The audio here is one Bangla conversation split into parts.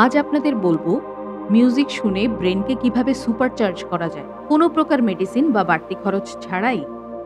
আজ আপনাদের বলব মিউজিক শুনে ব্রেনকে কীভাবে সুপারচার্জ করা যায়। কোনো প্রকার মেডিসিন বা বাড়তি খরচ ছাড়াই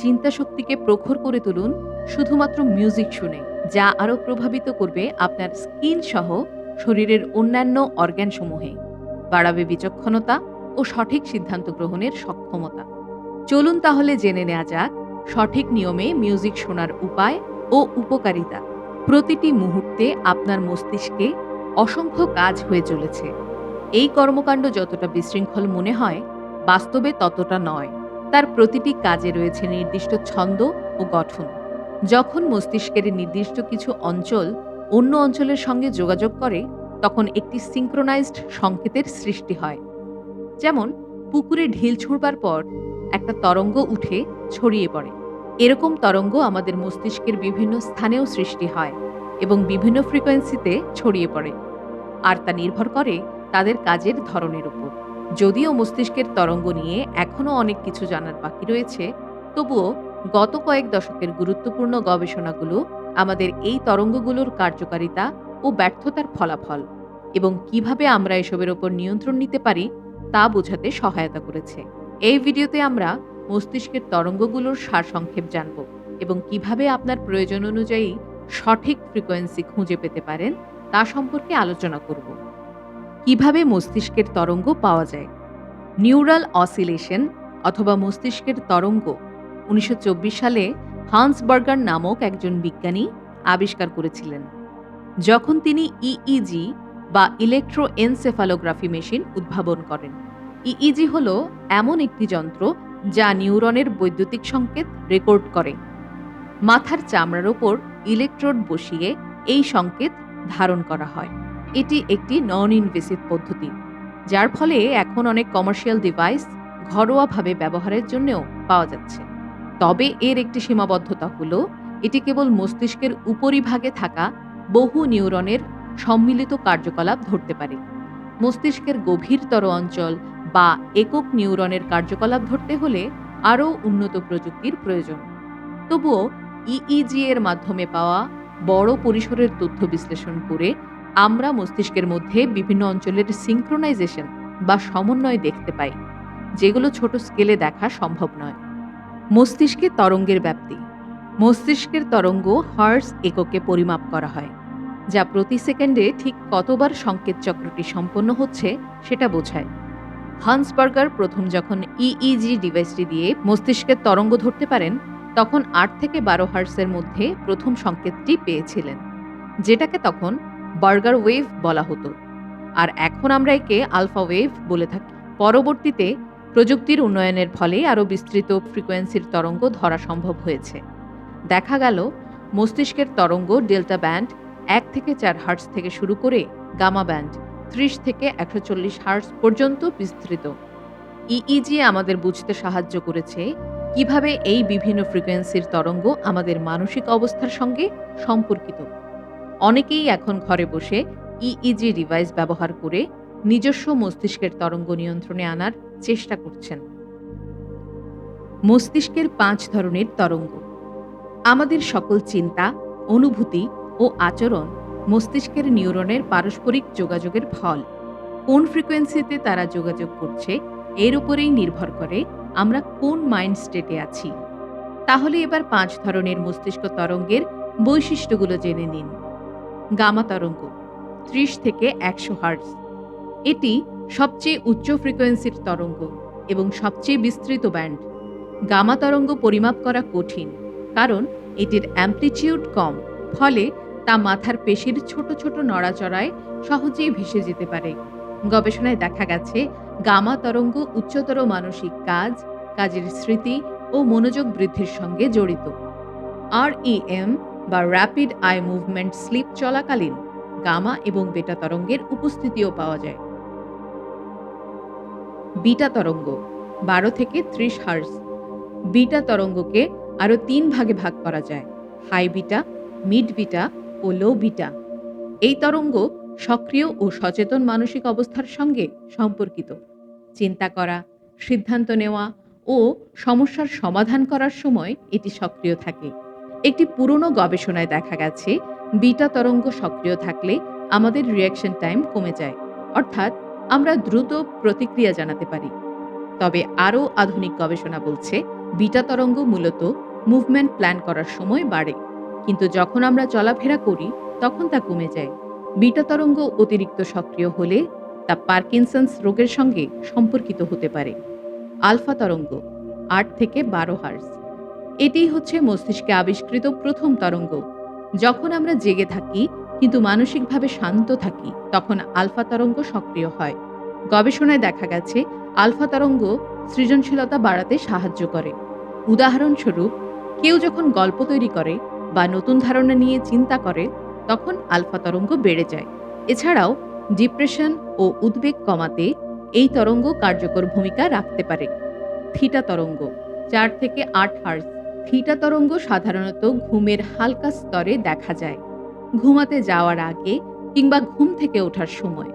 চিন্তা শক্তিকে প্রখর করে তুলুন শুধুমাত্র মিউজিক শুনে, যা আরও প্রভাবিত করবে আপনার স্কিন সহ শরীরের অন্যান্য অর্গ্যানসমূহে বাড়াবে বিচক্ষণতা ও সঠিক সিদ্ধান্ত গ্রহণের সক্ষমতা। চলুন তাহলে জেনে নেওয়া যাক, সঠিক নিয়মে মিউজিক শোনার উপায় ও উপকারিতা। প্রতিটি মুহূর্তে আপনার মস্তিষ্কে অসংখ্য কাজ হয়ে চলেছে। এই কর্মকাণ্ড যতটা বিশৃঙ্খল মনে হয়, বাস্তবে ততটা নয়। তার প্রতিটি কাজে রয়েছে নির্দিষ্ট ছন্দ ও গঠন। যখন মস্তিষ্কের নির্দিষ্ট কিছু অঞ্চল অন্য অঞ্চলের সঙ্গে যোগাযোগ করে, তখন একটি সিঙ্ক্রোনাইজড সংকেতের সৃষ্টি হয়। যেমন, পুকুরে ঢিল ছুঁড়বার পর একটা তরঙ্গ উঠে ছড়িয়ে পড়ে। এরকম তরঙ্গ আমাদের মস্তিষ্কের বিভিন্ন স্থানেও সৃষ্টি হয় এবং বিভিন্ন ফ্রিকোয়েন্সিতে ছড়িয়ে পড়ে। আর তা নির্ভর করে তাদের কাজের ধরনের উপর। যদিও মস্তিষ্কের তরঙ্গ নিয়ে এখনও অনেক কিছু জানার বাকি রয়েছে, তবুও গত কয়েক দশকের গুরুত্বপূর্ণ গবেষণাগুলো আমাদের এই তরঙ্গগুলোর কার্যকারিতা ও ব্যর্থতার ফলাফল এবং কীভাবে আমরা এসবের ওপর নিয়ন্ত্রণ নিতে পারি তা বোঝাতে সহায়তা করেছে। এই ভিডিওতে আমরা মস্তিষ্কের তরঙ্গগুলোর সারসংক্ষেপ জানব এবং কীভাবে আপনার প্রয়োজন অনুযায়ী সঠিক ফ্রিকোয়েন্সি খুঁজে পেতে পারেন তা সম্পর্কে আলোচনা করব। কীভাবে মস্তিষ্কের তরঙ্গ পাওয়া যায়? নিউরাল অসিলেশন অথবা মস্তিষ্কের তরঙ্গ উনিশশো চব্বিশ সালে হান্সবার্গার নামক একজন বিজ্ঞানী আবিষ্কার করেছিলেন, যখন তিনি ইইজি বা ইলেকট্রোএনসেফালোগ্রাফি মেশিন উদ্ভাবন করেন। ইইজি হল এমন একটি যন্ত্র যা নিউরনের বৈদ্যুতিক সংকেত রেকর্ড করে। মাথার চামড়ার ওপর ইলেকট্রোড বসিয়ে এই সংকেত ধারণ করা হয়। এটি একটি নন ইনভেসিভ পদ্ধতি, যার ফলে এখন অনেক কমার্শিয়াল ডিভাইস ঘরোয়াভাবে ব্যবহারের জন্যও পাওয়া যাচ্ছে। তবে এর একটি সীমাবদ্ধতা হল এটি কেবল মস্তিষ্কের উপরিভাগে থাকা বহু নিউরনের সম্মিলিত কার্যকলাপ ধরতে পারে। মস্তিষ্কের গভীরতর অঞ্চল বা একক নিউরনের কার্যকলাপ ধরতে হলে আরও উন্নত প্রযুক্তির প্রয়োজন। তবুও ইইজি এর মাধ্যমে পাওয়া বড় পরিসরের তথ্য বিশ্লেষণ করে আমরা মস্তিষ্কের মধ্যে বিভিন্ন অঞ্চলের সিঙ্ক্রোনাইজেশন বা সমন্বয় দেখতে পাই, যেগুলো ছোট স্কেলে দেখা সম্ভব নয়। মস্তিষ্কে তরঙ্গের ব্যাপ্তি। মস্তিষ্কের তরঙ্গ হার্স এককে পরিমাপ করা হয়, যা প্রতি সেকেন্ডে ঠিক কতবার সংকেত চক্রটি সম্পন্ন হচ্ছে সেটা বোঝায়। হান্সবার্গার প্রথম যখন ইইজি ডিভাইসটি দিয়ে মস্তিষ্কের তরঙ্গ ধরতে পারেন তখন আট থেকে বারো হার্সের মধ্যে প্রথম সংকেতটি পেয়েছিলেন, যেটাকে তখন বার্গার ওয়েভ বলা হতো। আর এখন আমরা একে আলফা ওয়েভ বলে থাকি। পরবর্তীতে প্রযুক্তির উন্নয়নের ফলে আরও বিস্তৃত ফ্রিকোয়েন্সির তরঙ্গ ধরা সম্ভব হয়েছে। দেখা গেল, মস্তিষ্কের তরঙ্গ ডেল্টা ব্যান্ড এক থেকে চার হার্টস থেকে শুরু করে গামা ব্যান্ড ত্রিশ থেকে একশো চল্লিশ পর্যন্ত বিস্তৃত। ইইজি আমাদের বুঝতে সাহায্য করেছে কীভাবে এই বিভিন্ন ফ্রিকোয়েন্সির তরঙ্গ আমাদের মানসিক অবস্থার সঙ্গে সম্পর্কিত? অনেকেই এখন ঘরে বসে ইইজি ডিভাইস ব্যবহার করে নিজস্ব মস্তিষ্কের তরঙ্গ নিয়ন্ত্রণে আনার চেষ্টা করছেন। মস্তিষ্কের পাঁচ ধরনের তরঙ্গ। আমাদের সকল চিন্তা, অনুভূতি ও আচরণ মস্তিষ্কের নিউরনের পারস্পরিক যোগাযোগের ফল। কোন ফ্রিকোয়েন্সিতে তারা যোগাযোগ করছে এর উপরেই নির্ভর করে আমরা কোন মাইন্ড স্টেটে আছি? তাহলে এবার পাঁচ ধরনের মস্তিষ্ক তরঙ্গের বৈশিষ্ট্যগুলো জেনে নিন। গামা তরঙ্গ, ত্রিশ থেকে একশো হার্টস এটি সবচেয়ে উচ্চ ফ্রিকোয়েন্সির তরঙ্গ এবং সবচেয়ে বিস্তৃত ব্যান্ড গামা তরঙ্গ পরিমাপ করা কঠিন, কারণ এটির অ্যাম্পলিটিউড কম, ফলে তা মাথার পেশির ছোট ছোট নড়াচড়ায় সহজেই ভেসে যেতে পারে। গবেষণায় দেখা গেছে গামা তরঙ্গ উচ্চতর মানসিক কাজ, কাজের স্মৃতি ও মনোযোগ বৃদ্ধির সঙ্গে জড়িত। আর এম বা র্যাপিড আই মুভমেন্ট স্লিপ চলাকালীন গামা এবং বেটা তরঙ্গের উপস্থিতিও পাওয়া যায়। বিটা তরঙ্গ, বারো থেকে ত্রিশ হার্স বিটা তরঙ্গকে আরও তিন ভাগে ভাগ করা যায়, হাই বিটা, মিড বিটা ও লো বিটা। এই তরঙ্গ সক্রিয় ও সচেতন মানসিক অবস্থার সঙ্গে সম্পর্কিত। চিন্তা করা, সিদ্ধান্ত নেওয়া ও সমস্যার সমাধান করার সময় এটি সক্রিয় থাকে। একটি পুরনো গবেষণায় দেখা গেছে, বিটা তরঙ্গ সক্রিয় থাকলে আমাদের রিয়াকশন টাইম কমে যায়। অর্থাৎ আমরা দ্রুত প্রতিক্রিয়া জানাতে পারি। তবে আরও আধুনিক গবেষণা বলছে, বিটা তরঙ্গ মূলত মুভমেন্ট প্ল্যান করার সময় বাড়ে। কিন্তু যখন আমরা চলাফেরা করি, তখন তা কমে যায়। বিটা তরঙ্গ অতিরিক্ত সক্রিয় হলে তা পার্কিনসন্স রোগের সঙ্গে সম্পর্কিত হতে পারে। আলফা তরঙ্গ, আট থেকে বারো হার্স এটিই হচ্ছে মস্তিষ্কে আবিষ্কৃত প্রথম তরঙ্গ। যখন আমরা জেগে থাকি, কিন্তু মানসিকভাবে শান্ত থাকি, তখন আলফা তরঙ্গ সক্রিয় হয়। গবেষণায় দেখা গেছে, আলফা তরঙ্গ সৃজনশীলতা বাড়াতে সাহায্য করে। উদাহরণস্বরূপ, কেউ যখন গল্প তৈরি করে বা নতুন ধারণা নিয়ে চিন্তা করে তখন আলফা তরঙ্গ বেড়ে যায়। এছাড়াও ডিপ্রেশন ও উদ্বেগ কমাতে এই তরঙ্গ কার্যকর ভূমিকা রাখতে পারে। থিটা তরঙ্গ, চার থেকে আট হার্স থিটা তরঙ্গ সাধারণত ঘুমের হালকা স্তরে দেখা যায়। ঘুমাতে যাওয়ার আগে কিংবা ঘুম থেকে ওঠার সময়।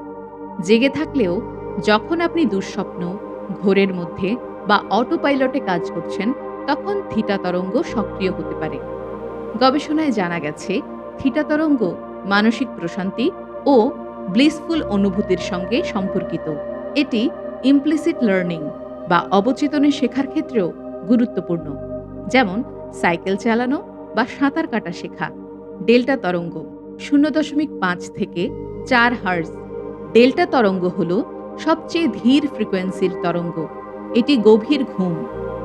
জেগে থাকলেও যখন আপনি দুঃস্বপ্ন, ঘোরের মধ্যে বা অটো পাইলটে কাজ করছেন, তখন থিটা তরঙ্গ সক্রিয় হতে পারে। গবেষণায় জানা গেছে থিটা তরঙ্গ, মানসিক প্রশান্তি ও ব্লিসফুল অনুভূতির সঙ্গে সম্পর্কিত। এটি ইমপ্লিসিট লার্নিং বা অবচেতনে শেখার ক্ষেত্রেও গুরুত্বপূর্ণ। যেমন, সাইকেল চালানো বা সাঁতার কাটা শেখা। ডেল্টা তরঙ্গ, শূন্য দশমিক পাঁচ থেকে চার হার্স ডেল্টা তরঙ্গ হল সবচেয়ে ধীর ফ্রিকোয়েন্সির তরঙ্গ। এটি গভীর ঘুম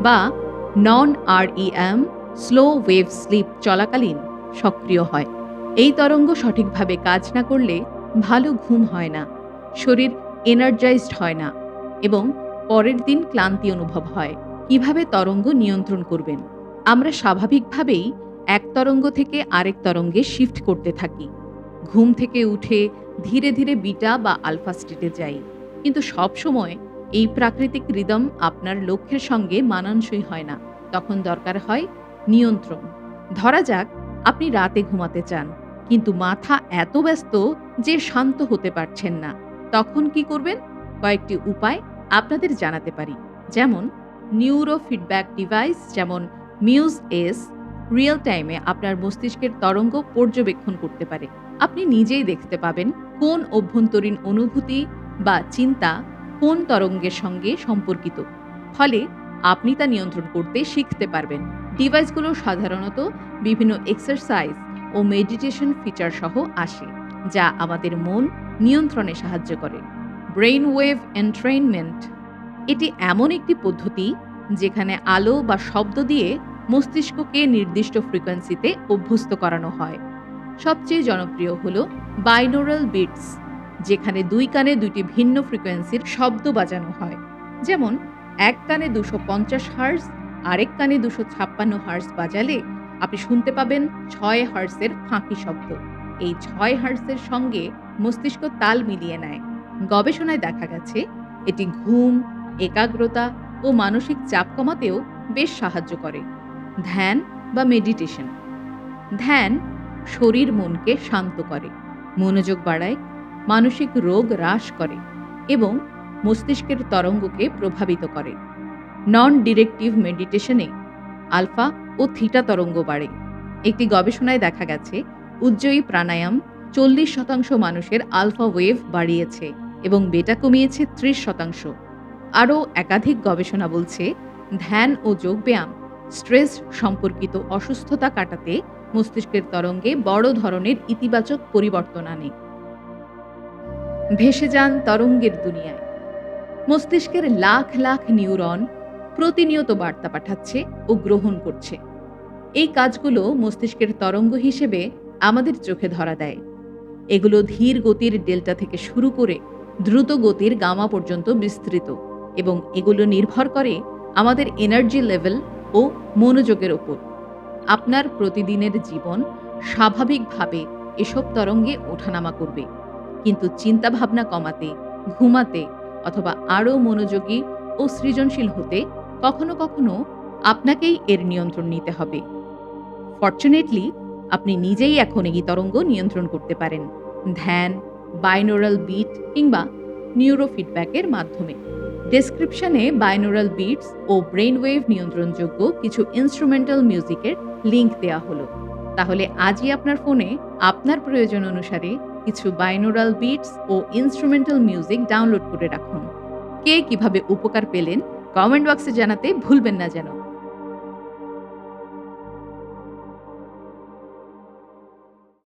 বা non R EM slow wave sleep চলাকালীন সক্রিয় হয়। এই তরঙ্গ সঠিকভাবে কাজ না করলে ভালো ঘুম হয় না, শরীর এনার্জাইজড হয় না এবং পরের দিন ক্লান্তি অনুভব হয়। কীভাবে তরঙ্গ নিয়ন্ত্রণ করবেন? আমরা স্বাভাবিকভাবেই এক তরঙ্গ থেকে আরেক তরঙ্গে শিফট করতে থাকি। ঘুম থেকে উঠে ধীরে ধীরে বিটা বা আলফা স্টেটে যাই। কিন্তু সব সময় এই প্রাকৃতিক রিদম আপনার লক্ষ্যের সঙ্গে মানানসই হয় না। তখন দরকার হয় নিয়ন্ত্রণ। ধরা যাক, আপনি রাতে ঘুমাতে চান। কিন্তু মাথা এত ব্যস্ত যে শান্ত হতে পারছেন না। তখন কি করবেন? কয়েকটি উপায় আপনাদের জানাতে পারি। যেমন নিউরো ফিডব্যাক ডিভাইস যেমন মিউজ এস রিয়েল টাইমে আপনার মস্তিষ্কের তরঙ্গ পর্যবেক্ষণ করতে পারে। আপনি নিজেই দেখতে পাবেন কোন অভ্যন্তরীণ অনুভূতি বা চিন্তা কোন তরঙ্গের সঙ্গে সম্পর্কিত। ফলে আপনি তা নিয়ন্ত্রণ করতে শিখতে পারবেন। ডিভাইসগুলো সাধারণত বিভিন্ন এক্সারসাইজ ও মেডিটেশন ফিচার সহ আসে, যা আমাদের মন নিয়ন্ত্রণে সাহায্য করে। ব্রেইন ওয়েভ এন্ট্রেইনমেন্ট এটি এমন একটি পদ্ধতি যেখানে আলো বা শব্দ দিয়ে মস্তিষ্ককে নির্দিষ্ট ফ্রিকোয়েন্সিতে অভ্যস্ত করানো হয়। সবচেয়ে জনপ্রিয় হল বাইনোরাল বিটস যেখানে দুই কানে দুইটি ভিন্ন ফ্রিকোয়েন্সির শব্দ বাজানো হয়। যেমন, এক কানে দুশো পঞ্চাশ হার্স আরেক কানে দুশো ছাপ্পান্ন হার্স বাজালে আপনি শুনতে পাবেন ছয় হার্সের ফাঁকি শব্দ। এই ছয় হার্সের সঙ্গে মস্তিষ্ক তাল মিলিয়ে নেয়। গবেষণায় দেখা গেছে, এটি ঘুম, একাগ্রতা ও মানসিক চাপ কমাতেও বেশ সাহায্য করে। ধ্যান বা মেডিটেশন। ধ্যান শরীর মনকে শান্ত করে, মনোযোগ বাড়ায়, মানসিক রোগ হ্রাস করে এবং মস্তিষ্কের তরঙ্গকে প্রভাবিত করে। নন ডিরেক্টিভ মেডিটেশনে আলফা ও থিটা তরঙ্গ বাড়ে। একটি গবেষণায় দেখা গেছে উজ্জয়ী প্রাণায়াম চল্লিশ শতাংশ মানুষের আলফা ওয়েভ বাড়িয়েছে এবং বেটা কমিয়েছে ত্রিশ শতাংশ। আরও একাধিক গবেষণা বলছে, ধ্যান ও যোগব্যায়াম স্ট্রেস সম্পর্কিত অসুস্থতা কাটাতে মস্তিষ্কের তরঙ্গে বড় ধরনের ইতিবাচক পরিবর্তন আনে। ভেসে যান তরঙ্গের দুনিয়ায়। মস্তিষ্কের লাখ লাখ নিউরন প্রতিনিয়ত বার্তা পাঠাচ্ছে ও গ্রহণ করছে। এই কাজগুলো মস্তিষ্কের তরঙ্গ হিসেবে আমাদের চোখে ধরা দেয়। এগুলো ধীর গতির ডেল্টা থেকে শুরু করে দ্রুত গতির গামা পর্যন্ত বিস্তৃত এবং এগুলো নির্ভর করে আমাদের এনার্জি লেভেল ও মনোযোগের ওপর। আপনার প্রতিদিনের জীবন স্বাভাবিকভাবে এসব তরঙ্গে ওঠানামা করবে। কিন্তু চিন্তাভাবনা কমাতে, ঘুমাতে অথবা আরও মনোযোগী ও সৃজনশীল হতে কখনো কখনো আপনাকেই এর নিয়ন্ত্রণ নিতে হবে। ফর্চুনেটলি আপনি নিজেই এখন এই তরঙ্গ নিয়ন্ত্রণ করতে পারেন। ধ্যান বাইনোরাল বিট কিংবা নিউরো ফিডব্যাকের মাধ্যমে। ডেসক্রিপশনে বাইনোরাল বিটস ও ব্রেন ওয়েভ নিয়ন্ত্রণযোগ্য কিছু ইনস্ট্রুমেন্টাল মিউজিকের লিঙ্ক দেওয়া হলো। তাহলে আজই আপনার ফোনে আপনার প্রয়োজন অনুসারে কিছু বাইনোরাল বিটস ও ইনস্ট্রুমেন্টাল মিউজিক ডাউনলোড করে রাখুন। কে কীভাবে উপকার পেলেন কমেন্ট বক্সে জানাতে ভুলবেন না যেন।